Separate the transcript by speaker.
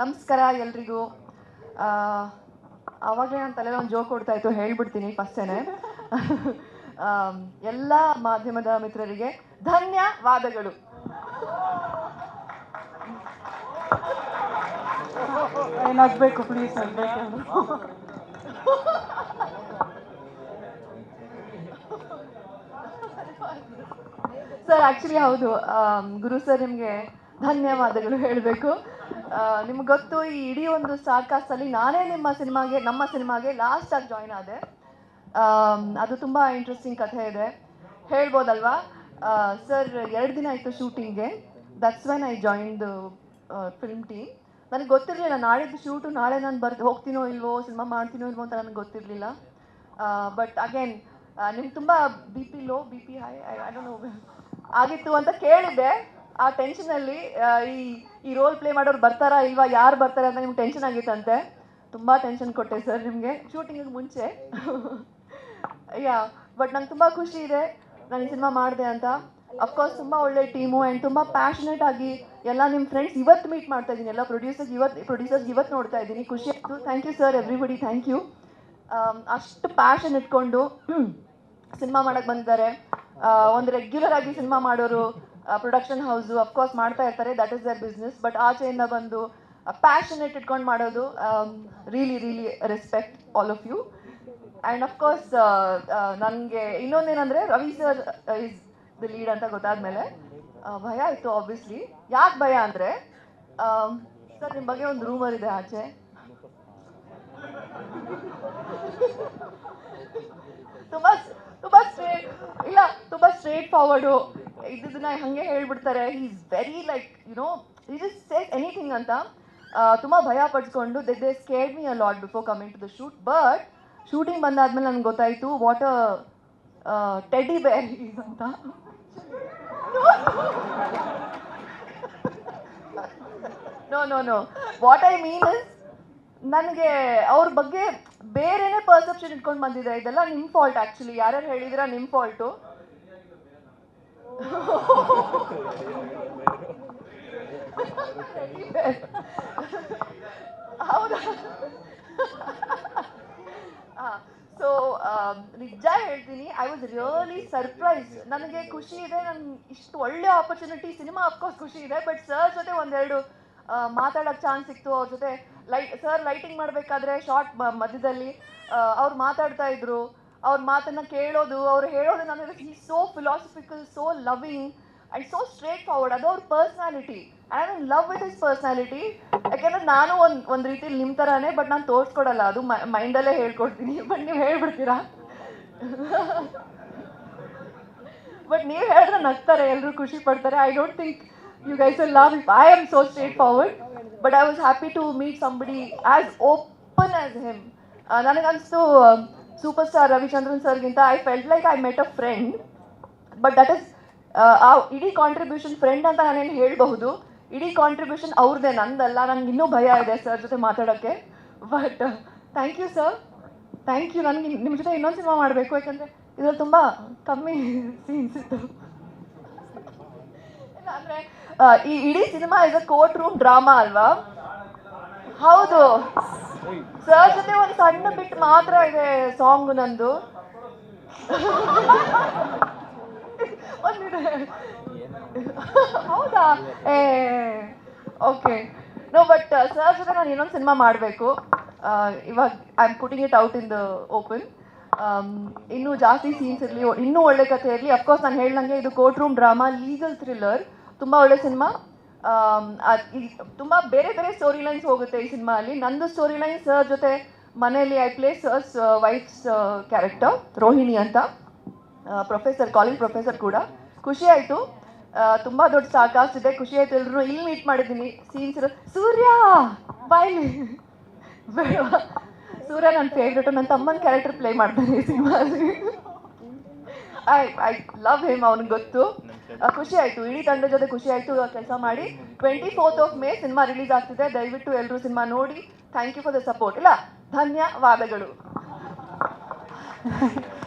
Speaker 1: ನಮಸ್ಕಾರ ಎಲ್ರಿಗೂ. ಆವಾಗಲೇ ನಾನು ತಲೆ ಒಂದು ಜೋಕ್ ಕೊಡ್ತಾ ಇತ್ತು, ಹೇಳ್ಬಿಡ್ತೀನಿ ಫಸ್ಟೇನೆ. ಎಲ್ಲ ಮಾಧ್ಯಮದ ಮಿತ್ರರಿಗೆ ಧನ್ಯವಾದಗಳು.
Speaker 2: ಏನಾಗಬೇಕು ಪ್ಲೀಸ್
Speaker 1: ಸರ್ ಆ್ಯಕ್ಚುಲಿ ಹೌದು. ಗುರು ಸರ್ ನಿಮಗೆ ಧನ್ಯವಾದಗಳು ಹೇಳಬೇಕು. ನಿಮ್ಗೆ ಗೊತ್ತು, ಈ ಇಡೀ ಒಂದು ಸ್ಟಾರ್ಕಾಸ್ಟಲ್ಲಿ ನಾನೇ ನಿಮ್ಮ ಸಿನಿಮಾಗೆ, ನಮ್ಮ ಸಿನಿಮಾಗೆ ಲಾಸ್ಟಾಗಿ ಜಾಯ್ನ್ ಆದೆ. ಅದು ತುಂಬ ಇಂಟ್ರೆಸ್ಟಿಂಗ್ ಕಥೆ ಇದೆ. ಹೇಳ್ಬೋದಲ್ವಾ? ಸರ್ ಎರಡು ದಿನ ಆಯಿತು ಶೂಟಿಂಗ್ಗೆ that's when I join film team ನನಗೆ ಗೊತ್ತಿರಲಿಲ್ಲ, ನಾಳಿದ್ದು ಶೂಟು ನಾಳೆ ನಾನು ಬರ್ದು ಹೋಗ್ತೀನೋ ಇಲ್ವೋ ಸಿನಿಮಾ ಮಾಡ್ತೀನೋ ಇಲ್ವೋ ಅಂತ ನನಗೆ ಗೊತ್ತಿರಲಿಲ್ಲ. ಬಟ್ ಅಗೇನ್ ನಿಮ್ಗೆ ತುಂಬ B P low B P high I don't know ಆಗಿತ್ತು ಅಂತ ಕೇಳಿದ್ದೆ. ಆ ಟೆನ್ಷನಲ್ಲಿ ಈ ಈ ರೋಲ್ ಪ್ಲೇ ಮಾಡೋರು ಬರ್ತಾರಾ ಇಲ್ವಾ, ಯಾರು ಬರ್ತಾರೆ ಅಂತ ನಿಮ್ಗೆ ಟೆನ್ಷನ್ ಆಗಿತ್ತಂತೆ. ತುಂಬ ಟೆನ್ಷನ್ ಕೊಟ್ಟೆ ಸರ್ ನಿಮಗೆ. ಶೂಟಿಂಗಿಗೆ ಮುಂಚೆ. ಯಾ ಬಟ್ ನಂಗೆ ತುಂಬ ಖುಷಿ ಇದೆ ನಾನು ಈ ಸಿನಿಮಾ ಮಾಡಿದೆ ಅಂತ. ಅಫ್ಕೋರ್ಸ್ ತುಂಬ ಒಳ್ಳೆ ಟೀಮು ಆ್ಯಂಡ್ ತುಂಬ ಪ್ಯಾಷನೇಟ್ ಆಗಿ ಎಲ್ಲ ನಿಮ್ಮ ಫ್ರೆಂಡ್ಸ್ ಇವತ್ತು ಮೀಟ್ ಮಾಡ್ತಾ ಇದ್ದೀನಿ. ಎಲ್ಲ ಪ್ರೊಡ್ಯೂಸರ್ಸ್ ಇವತ್ತು ಪ್ರೊಡ್ಯೂಸರ್ಸ್ ಇವತ್ತು ನೋಡ್ತಾ ಇದ್ದೀನಿ. ಖುಷಿ ಆಯಿತು. Thank you sir everybody thank you ಅಷ್ಟು ಪ್ಯಾಷನ್ ಇಟ್ಕೊಂಡು ಸಿನಿಮಾ ಮಾಡೋಕ್ಕೆ ಬಂದಿದ್ದಾರೆ. ಒಂದು ರೆಗ್ಯುಲರ್ ಆಗಿ ಸಿನಿಮಾ ಮಾಡೋರು ಪ್ರೊಡಕ್ಷನ್ ಹೌಸು ಅಫ್ಕೋರ್ಸ್ ಮಾಡ್ತಾ ಇರ್ತಾರೆ. That is their business but ಆಚೆಯಿಂದ ಬಂದು ಪ್ಯಾಷನೇಟ್ ಇಟ್ಕೊಂಡು ಮಾಡೋದು really really respect all of you and of course ನನಗೆ ಇನ್ನೊಂದೇನೆಂದರೆ Ravi sir is the lead ಅಂತ ಗೊತ್ತಾದ್ಮೇಲೆ ಭಯ ಇತ್ತು ಆಬ್ವಿಯಸ್ಲಿ ಯಾಕೆ ಭಯ ಅಂದರೆ ಸರ್ ನಿಮ್ಮ ಬಗ್ಗೆ ಒಂದು ರೂಮರ್ ಇದೆ ಆಚೆ. ತುಂಬ ತುಂಬ ಸ್ಟ್ರೇಟ್ ಇಲ್ಲ, ತುಂಬ ಸ್ಟ್ರೇಟ್ ಫಾರ್ವರ್ಡು ಇದನ್ನ ಹಂಗೆ ಹೇಳ್ಬಿಡ್ತಾರೆ. Is very like you know is is says anything ಅಂತ. ತುಂಬ ಭಯ ಪಡಿಸ್ಕೊಂಡು they they scare me a lot before coming to the shoot but shooting ಬಂದಾದ್ಮೇಲೆ ನನಗೆ ಗೊತ್ತಾಯಿತು what a teddy bear is ಅಂತ. No no no what I mean is ನನಗೆ ಅವ್ರ ಬಗ್ಗೆ ಬೇರೆನೇ ಪರ್ಸೆಪ್ಷನ್ ಇಟ್ಕೊಂಡು ಬಂದಿದೆ. ಇದೆಲ್ಲ ನಿಮ್ಮ ಫಾಲ್ಟ್ ಆ್ಯಕ್ಚುಲಿ ಯಾರ್ಯಾರು ಹೇಳಿದಿರ ನಿಮ್ಮ ಫಾಲ್ಟು ಹೌದಾ ಸೊ ನಿಜ ಹೇಳ್ತೀನಿ ಐ ವಾಸ್ ರಿಯಲಿ ಸರ್ಪ್ರೈಸ್ ನನಗೆ ಖುಷಿ ಇದೆ ನನ್ಗೆ ಇಷ್ಟು ಒಳ್ಳೆ ಆಪರ್ಚುನಿಟಿ ಸಿನಿಮಾ ಅಫ್ಕೋರ್ಸ್ ಖುಷಿ ಇದೆ ಬಟ್ ಸರ್ ಜೊತೆ ಒಂದೆರಡು ಮಾತಾಡೋಕ್ಕೆ ಚಾನ್ಸ್ ಸಿಕ್ತು ಅವ್ರ ಜೊತೆ. ಲೈಟ್ ಸರ್ ಲೈಟಿಂಗ್ ಮಾಡಬೇಕಾದ್ರೆ ಶಾರ್ಟ್ ಮಧ್ಯದಲ್ಲಿ ಅವ್ರು ಮಾತಾಡ್ತಾ ಇದ್ರು. ಅವ್ರ ಮಾತನ್ನ ಕೇಳೋದು, ಅವ್ರು ಹೇಳೋದು ನನಗೆ ಈ so philosophical so loving and so straightforward ಅದು ಅವ್ರ personality I am in love with his personality ಯಾಕೆಂದ್ರೆ ನಾನು ಒಂದು ಒಂದು ರೀತಿಲಿ ನಿಮ್ಮ ಥರನೇ ಬಟ್ ನಾನು ತೋರಿಸ್ಕೊಡಲ್ಲ. ಅದು ಮೈಂಡಲ್ಲೇ ಹೇಳ್ಕೊಡ್ತೀನಿ. ಬಟ್ ನೀವು ಹೇಳ್ಬಿಡ್ತೀರಾ? ಬಟ್ ನೀವು ಹೇಳಿದ್ರೆ ನಗ್ತಾರೆ. ಎಲ್ಲರೂ ಖುಷಿ ಪಡ್ತಾರೆ. I don't think you guys will love if I am so straightforward but I was happy to meet somebody as open as him ನನಗನ್ನಿಸ್ತು super star Ravichandran ಸರ್ಗಿಂತ I felt like I met a friend but that is ಆ ಇಡೀ contribution friend ಅಂತ ನಾನೇನು ಹೇಳಬಹುದು, ಇಡೀ contribution ಅವ್ರದ್ದೇ ನಂದಲ್ಲ ನನಗೆ ಇನ್ನೂ ಭಯ ಇದೆ ಸರ್ ಜೊತೆ ಮಾತಾಡೋಕ್ಕೆ. But thank you sir thank you ನನಗೆ ನಿಮ್ಮ ಜೊತೆ ಇನ್ನೊಂದು ಸಿನಿಮಾ ಮಾಡಬೇಕು, ಯಾಕಂದರೆ ಇದರಲ್ಲಿ ತುಂಬ ಕಮ್ಮಿ ಸೀನ್ಸ್ ಇತ್ತು. ಅಂದರೆ ಈ ಇಡೀ cinema is a court room drama ಅಲ್ವಾ? ಹೌದು. ಸರ್, ಜೊತೆ ಒಂದು ಸಣ್ಣ ಬಿಟ್ಟು ಮಾತ್ರ ಇದೆ ಸಾಂಗ್ ನಂದು. ಒಂದಿದೆ. ಹೌದಾ? ಏ, ಓಕೆ. ನೋ ಬಟ್ ಸರ್ ಜೊತೆ ನಾನು ಇನ್ನೊಂದು ಸಿನಿಮಾ ಮಾಡಬೇಕು. ಇವಾಗ I am putting it out in the open ಇನ್ನೂ ಜಾಸ್ತಿ ಸೀನ್ಸ್ ಇರಲಿ, ಇನ್ನೂ ಒಳ್ಳೆ ಕಥೆ ಇರಲಿ. ಅಫ್ಕೋರ್ಸ್ ನಾನು ಹೇಳ್ದಂಗೆ ಇದು court room drama legal thriller ತುಂಬ ಒಳ್ಳೆ ಸಿನಿಮಾ ತುಂಬ ಬೇರೆ ಬೇರೆ ಸ್ಟೋರಿ ಲೈನ್ಸ್ ಹೋಗುತ್ತೆ ಈ ಸಿನಿಮಾ ಅಲ್ಲಿ ನಂದು ಸ್ಟೋರಿ ಲೈನ್ಸ್ ಜೊತೆ ಮನೆಯಲ್ಲಿ I plays sir's wife's character Rohini ಅಂತ. ಪ್ರೊಫೆಸರ್ ಕಾಲೇಜ್ ಪ್ರೊಫೆಸರ್ ಕೂಡ. ಖುಷಿ ಆಯಿತು. ತುಂಬ ದೊಡ್ಡ ಸಾಕಾಸ್ಟ್ ಇದೆ. ಖುಷಿ ಆಯ್ತು. ಎಲ್ಲರೂ ಇಲ್ಲಿ ಮೀಟ್ ಮಾಡಿದ್ದೀನಿ. ಸೀನ್ಸ್ ಸೂರ್ಯ! ಬಾಯ್ಲಿ ಬೇಡ. ಸೂರ್ಯ ನನ್ನ ಫೇವ್ರೇಟು ನನ್ನ ತಮ್ಮನ ಕ್ಯಾರೆಕ್ಟರ್ ಪ್ಲೇ ಮಾಡ್ತಾನೆ ಈ ಸಿನಿಮಾಲಿ ಐ ಐ ಲವ್ ಹೇಮ್ ಅವ್ನಿಗೆ ಗೊತ್ತು. ಖುಷಿ ಆಯಿತು. ಇಡೀ ತಂಡ ಜೊತೆ ಖುಷಿ ಆಯಿತು ಕೆಲಸ ಮಾಡಿ. Twenty fourth of May cinema release ಆಗ್ತಿದೆ. ದಯವಿಟ್ಟು ಎಲ್ಲರೂ ಸಿನಿಮಾ ನೋಡಿ. Thank you for the support ಇಲ್ಲ, ಧನ್ಯವಾದಗಳು.